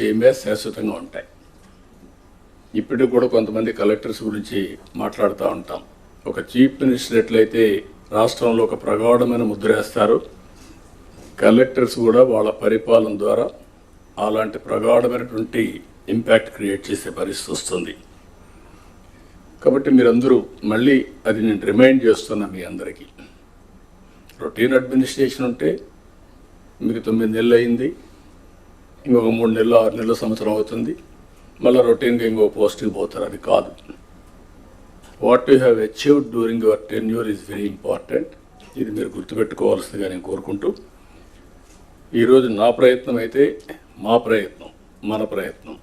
చేయమే శాశ్వతంగా ఉంటాయి. ఇప్పటికి కూడా కొంతమంది కలెక్టర్స్ గురించి మాట్లాడుతూ ఉంటాం. ఒక చీఫ్ మినిస్టర్ ఎట్లయితే రాష్ట్రంలో ఒక ప్రగాఢమైన ముద్ర వేస్తారు కలెక్టర్స్ కూడా వాళ్ళ పరిపాలన ద్వారా అలాంటి ప్రగాఢమైనటువంటి ఇంపాక్ట్ క్రియేట్ చేసే పరిస్థితి వస్తుంది. కాబట్టి మీరందరూ మళ్ళీ అది నేను రిమైండ్ చేస్తున్నా మీ అందరికీ. రొటీన్ అడ్మినిస్ట్రేషన్ ఉంటే మీకు తొమ్మిది నెలలు అయింది ఇంకొక మూడు నెలలు ఆరు నెలల సంవత్సరం అవుతుంది. మళ్ళీ రొటీన్గా ఇంకో పోస్టింగ్ పోతారు అది కాదు. What you have achieved during your tenure is very important ఇది మీరు గుర్తుపెట్టుకోవాల్సిందిగా నేను కోరుకుంటూ ఈరోజు నా ప్రయత్నం అయితే మా ప్రయత్నం మన ప్రయత్నం.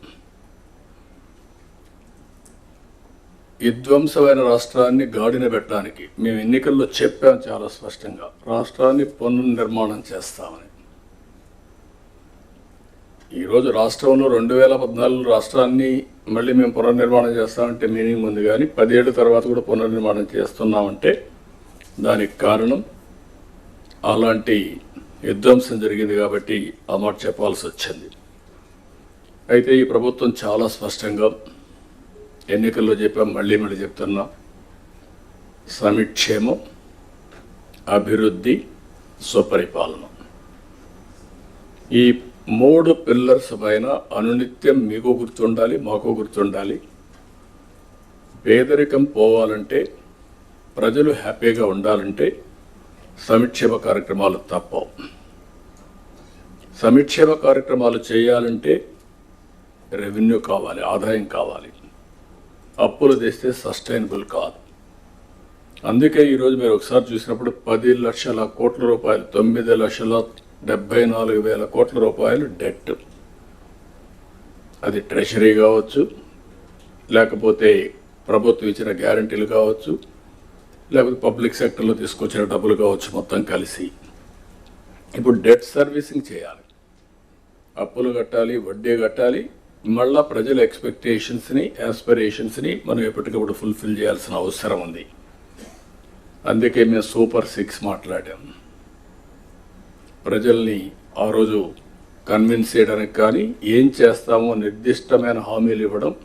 విధ్వంసమైన రాష్ట్రాన్ని గాడిన పెట్టడానికి మేము ఎన్నికల్లో చెప్పాం చాలా స్పష్టంగా. రాష్ట్రాన్ని పునర్నిర్మాణం చేస్తామని. ఈరోజు రాష్ట్రంలో రెండు వేల పద్నాలుగు రాష్ట్రాన్ని మళ్ళీ మేము పునర్నిర్మాణం చేస్తామంటే మీనింగ్ ఉంది కానీ పదేళ్ళ తర్వాత కూడా పునర్నిర్మాణం చేస్తున్నామంటే దానికి కారణం అలాంటి విధ్వంసం జరిగింది కాబట్టి ఆ మాట చెప్పాల్సి వచ్చింది. అయితే ఈ ప్రభుత్వం చాలా స్పష్టంగా ఎన్నికల్లో చెప్పాం మళ్ళీ మళ్ళీ చెప్తున్నా. సమిక్షేమం అభివృద్ధి సుపరిపాలన ఈ మూడు పిల్లర్స్ పైన అనునిత్యం మీకు గుర్తుండాలి మాకు గుర్తుండాలి. పేదరికం పోవాలంటే ప్రజలు హ్యాపీగా ఉండాలంటే సంక్షేమ కార్యక్రమాలు తప్పవు. సంక్షేమ కార్యక్రమాలు చేయాలంటే రెవెన్యూ కావాలి ఆదాయం కావాలి. అప్పులు తెస్తే సస్టైనబుల్ కాదు. అందుకే ఈరోజు మీరు ఒకసారి చూసినప్పుడు పది లక్షల కోట్ల రూపాయలు తొమ్మిది లక్షల డెబ్బై నాలుగు వేల కోట్ల రూపాయలు డెట్. అది ట్రెషరీ కావచ్చు లేకపోతే ప్రభుత్వం ఇచ్చిన గ్యారంటీలు కావచ్చు లేకపోతే పబ్లిక్ సెక్టర్లో తీసుకొచ్చిన డబ్బులు కావచ్చు మొత్తం కలిసి. ఇప్పుడు డెట్ సర్వీసింగ్ చేయాలి. అప్పులు కట్టాలి వడ్డీ కట్టాలి మళ్ళా ప్రజల ఎక్స్పెక్టేషన్స్ని యాస్పిరేషన్స్ని మనం ఎప్పటికప్పుడు ఫుల్ఫిల్ చేయాల్సిన అవసరం ఉంది. అందుకే మేము సూపర్ సిక్స్ మాట్లాడాం. ప్రజల్ని ఆ రోజు కన్విన్స్ చేయడానికి కానీ ఏం చేస్తామో నిర్దిష్టమైన హామీలు ఇవ్వడం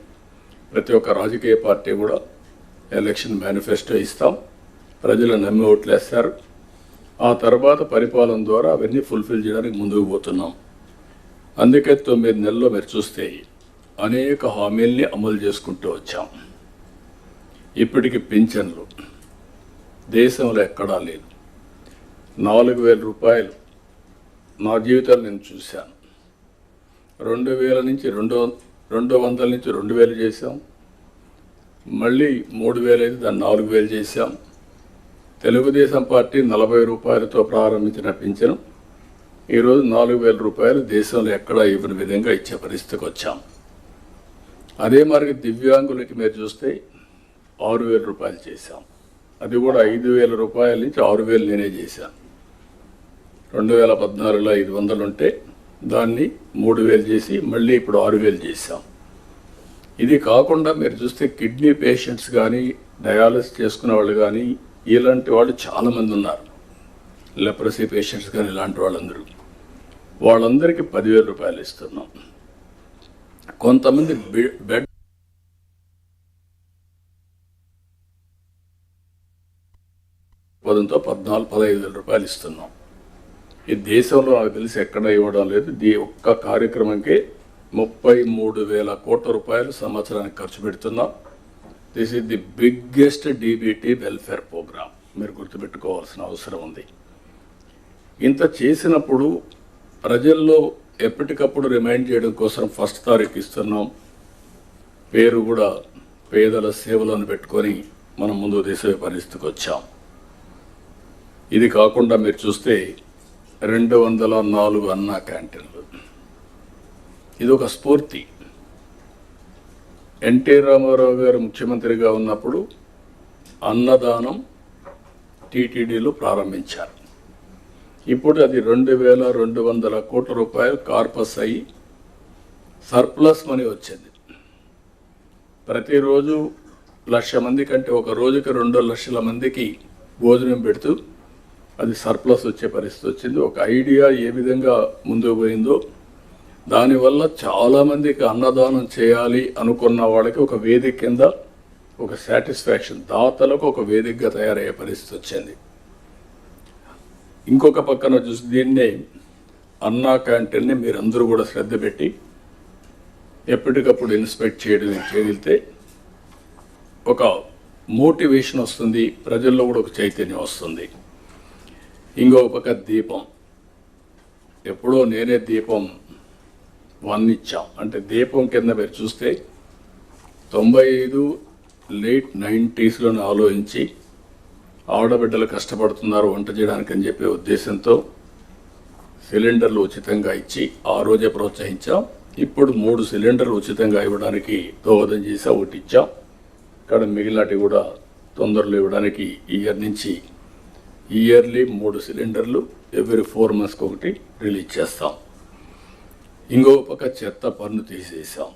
ప్రతి ఒక్క రాజకీయ పార్టీ కూడా ఎలక్షన్ మేనిఫెస్టో ఇస్తాం. ప్రజలు నమ్మి ఓట్లేస్తారు. ఆ తర్వాత పరిపాలన ద్వారా అవన్నీ ఫుల్ఫిల్ చేయడానికి ముందుకు పోతున్నాం. అందుకే తొమ్మిది నెలల్లో మీరు చూస్తే అనేక హామీల్ని అమలు చేసుకుంటూ వచ్చాం. ఇప్పటికి పింఛన్లు దేశంలో ఎక్కడా లేదు నాలుగు వేల రూపాయలు నా జీవితాలు నేను చూశాను. రెండు వేల నుంచి రెండు రెండు వందల నుంచి రెండు వేలు చేశాం. మళ్ళీ మూడు వేలు అయితే దాన్ని నాలుగు వేలు చేశాం. తెలుగుదేశం పార్టీ నలభై రూపాయలతో ప్రారంభించిన పింఛను. ఈరోజు నాలుగు వేల రూపాయలు దేశంలో ఎక్కడా ఇవ్వని విధంగా ఇచ్చే పరిస్థితికి వచ్చాం. అదే మరి దివ్యాంగులకి మీరు చూస్తే ఆరు వేల రూపాయలు చేశాం. అది కూడా ఐదు వేల రూపాయల నుంచి ఆరు వేలు నేనే చేశాను. రెండు వేల పద్నాలుగులో ఐదు వందలు ఉంటే దాన్ని మూడు వేలు చేసి మళ్ళీ ఇప్పుడు ఆరు వేలు చేశాం. ఇది కాకుండా మీరు చూస్తే కిడ్నీ పేషెంట్స్ కానీ డయాలసిస్ చేసుకునే వాళ్ళు కానీ ఇలాంటి వాళ్ళు చాలామంది ఉన్నారు. లెప్రసీ పేషెంట్స్ కానీ ఇలాంటి వాళ్ళందరూ. వాళ్ళందరికీ పదివేల రూపాయలు ఇస్తున్నాం. కొంతమంది బెడ్ పదంతో పద్నాలుగు పదహైదు వేల రూపాయలు ఇస్తున్నాం. ఈ దేశంలో నాకు తెలిసి ఎక్కడ ఇవ్వడం లేదు. దీ ఒక్క కార్యక్రమంకి ముప్పై మూడు వేల కోట్ల రూపాయలు సంవత్సరానికి ఖర్చు పెడుతున్నాం. This is the biggest DBT welfare programme మీరు గుర్తుపెట్టుకోవాల్సిన అవసరం ఉంది. ఇంత చేసినప్పుడు ప్రజల్లో ఎప్పటికప్పుడు రిమైండ్ చేయడం కోసం ఫస్ట్ తారీఖు ఇస్తున్నాం. పేరు కూడా పేదల సేవలను పెట్టుకొని మనం ముందు దేశ పరిస్థితికి వచ్చాం ఇది కాకుండా మీరు చూస్తే రెండు వందల నాలుగు అన్నా క్యాంటీన్లు. ఇది ఒక స్ఫూర్తి. ఎన్టీ రామారావు గారు ముఖ్యమంత్రిగా ఉన్నప్పుడు అన్నదానం టీటీడీలో ప్రారంభించారు. ఇప్పుడు అది రెండు వేల రెండు వందల కోట్ల రూపాయలు కార్పస్ అయ్యి సర్ప్లస్ మనీ వచ్చింది. ప్రతిరోజు లక్ష మంది కంటే ఒక రోజుకి రెండు లక్షల మందికి భోజనం పెడుతూ అది సర్ప్లస్ వచ్చే పరిస్థితి వచ్చింది. ఒక ఐడియా ఏ విధంగా ముందుకు పోయిందో దానివల్ల చాలామందికి అన్నదానం చేయాలి అనుకున్న వాళ్ళకి ఒక వేదిక కింద ఒక సాటిస్ఫాక్షన్ దాతలకు ఒక వేదికగా తయారయ్యే పరిస్థితి వచ్చింది. ఇంకొక పక్కన చూసి దీన్నే అన్నా క్యాంటీన్ని మీరందరూ కూడా శ్రద్ధ పెట్టి ఎప్పటికప్పుడు ఇన్స్పెక్ట్ చేయడం చేయగలిగితే ఒక మోటివేషన్ వస్తుంది ప్రజల్లో కూడా ఒక చైతన్యం వస్తుంది. ఇంకొక పక్క దీపం. ఎప్పుడో నేనే దీపం వన్ ఇచ్చాం. అంటే దీపం కింద మీరు చూస్తే తొంభై ఐదు లేట్ నైంటీస్లోనే ఆలోచించి ఆడబిడ్డలు కష్టపడుతున్నారు వంట చేయడానికి అని చెప్పే ఉద్దేశంతో సిలిండర్లు ఉచితంగా ఇచ్చి ఆ రోజే ప్రోత్సహించాం. ఇప్పుడు మూడు సిలిండర్లు ఉచితంగా ఇవ్వడానికి దోహదం చేసి ఒకటి ఇచ్చాం. ఇక్కడ మిగిలినటి కూడా తొందరలో ఇవ్వడానికి ఇయర్ నుంచి ఇయర్లీ మూడు సిలిండర్లు ఎవ్రీ ఫోర్ మంత్స్కి ఒకటి రిలీజ్ చేస్తాం. ఇంకో పక్క చెత్త పన్ను తీసేసాం.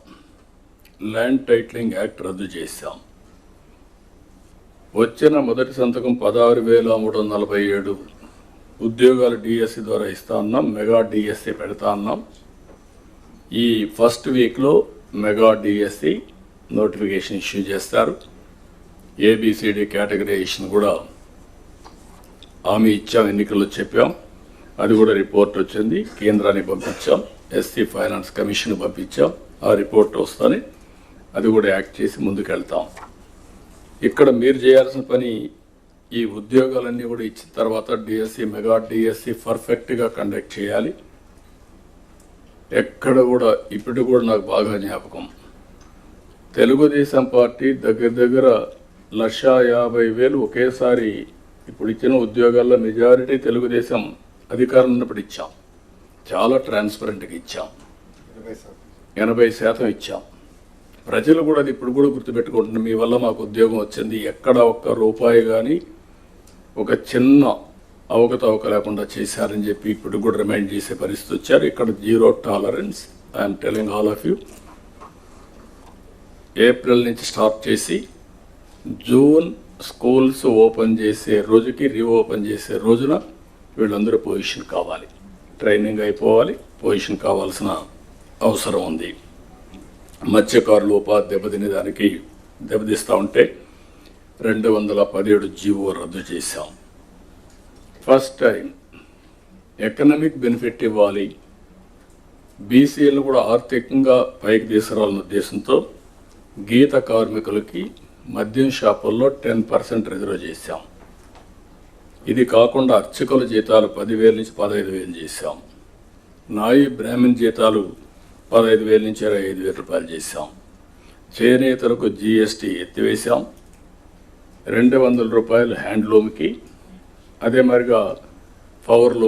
ల్యాండ్ టైటిలింగ్ యాక్ట్ రద్దు చేశాం. వచ్చిన మొదటి సంతకం పదహారు వేల మూడు వందల నలభై ఏడు. ఉద్యోగాలు డిఎస్సి ద్వారా ఇస్తా ఉన్నాం మెగా డిఎస్సి పెడతా ఉన్నాం ఈ ఫస్ట్ వీక్లో మెగా డిఎస్సి నోటిఫికేషన్ ఇష్యూ చేస్తారు. ఏబిసిడి కేటగరైజేషన్ కూడా హామీ ఇచ్చాం ఎన్నికల్లో చెప్పాం. అది కూడా రిపోర్ట్ వచ్చింది. కేంద్రానికి పంపించాం. ఎస్సీ ఫైనాన్స్ కమిషన్ పంపించాం. ఆ రిపోర్ట్ వస్తుంది అది కూడా యాక్ట్ చేసి ముందుకెళ్తాం. ఇక్కడ మీరు చేయాల్సిన పని ఈ ఉద్యోగాలన్నీ కూడా ఇచ్చిన తర్వాత డిఎస్సి మెగా డిఎస్సి పర్ఫెక్ట్గా కండక్ట్ చేయాలి. ఎక్కడ కూడా ఇప్పుడు కూడా నాకు బాగా జ్ఞాపకం. తెలుగుదేశం పార్టీ దగ్గర దగ్గర లక్ష యాభై వేలు ఒకేసారి ఇప్పుడు ఇచ్చిన ఉద్యోగాల్లో మెజారిటీ తెలుగుదేశం అధికారం ఉన్నప్పుడు ఇచ్చాం. చాలా ట్రాన్స్పరెంట్గా ఇచ్చాం. ఎనభై శాతం. ఇచ్చాం. ప్రజలు కూడా అది ఇప్పుడు కూడా గుర్తుపెట్టుకుంటున్నారు మీ వల్ల మాకు ఉద్యోగం వచ్చింది ఎక్కడ ఒక్క రూపాయి కానీ ఒక చిన్న అవకతవక లేకుండా చేశారని చెప్పి ఇప్పుడు కూడా రిమైండ్ చేసే పరిస్థితి వచ్చారు. ఇక్కడ zero tolerance I'm telling all of you April నుంచి స్టార్ట్ చేసి జూన్ స్కూల్స్ ఓపెన్ చేసే రోజుకి రీఓపెన్ చేసే రోజున వీళ్ళందరూ పొజిషన్ కావాలి. ట్రైనింగ్ అయిపోవాలి పొజిషన్ కావాల్సిన అవసరం ఉంది. మత్స్యకారులు ఉపాధి దెబ్బతినే దానికి దెబ్బతీస్తూ ఉంటే రెండు వందల పదిహేడు జీవో రద్దు చేశాం. ఫస్ట్ టైం ఎకనామిక్ బెనిఫిట్ ఇవ్వాలి. బీసీలు కూడా ఆర్థికంగా పైకి తీసుకురావాలన్న ఉద్దేశంతో గీత కార్మికులకి మద్యం షాపుల్లో టెన్ పర్సెంట్ రిజర్వ్ చేశాం. ఇది కాకుండా అర్చకుల జీతాలు పదివేల నుంచి పదహైదు వేలు చేశాం. నాయి బ్రాహ్మణ్ జీతాలు పదహైదు వేల నుంచి ఇరవై ఐదు వేల రూపాయలు చేశాం. చేనేతలకు జీఎస్టీ ఎత్తివేశాం. రెండు వందల రూపాయలు హ్యాండ్లూమ్కి. అదే మరిగా పవర్లు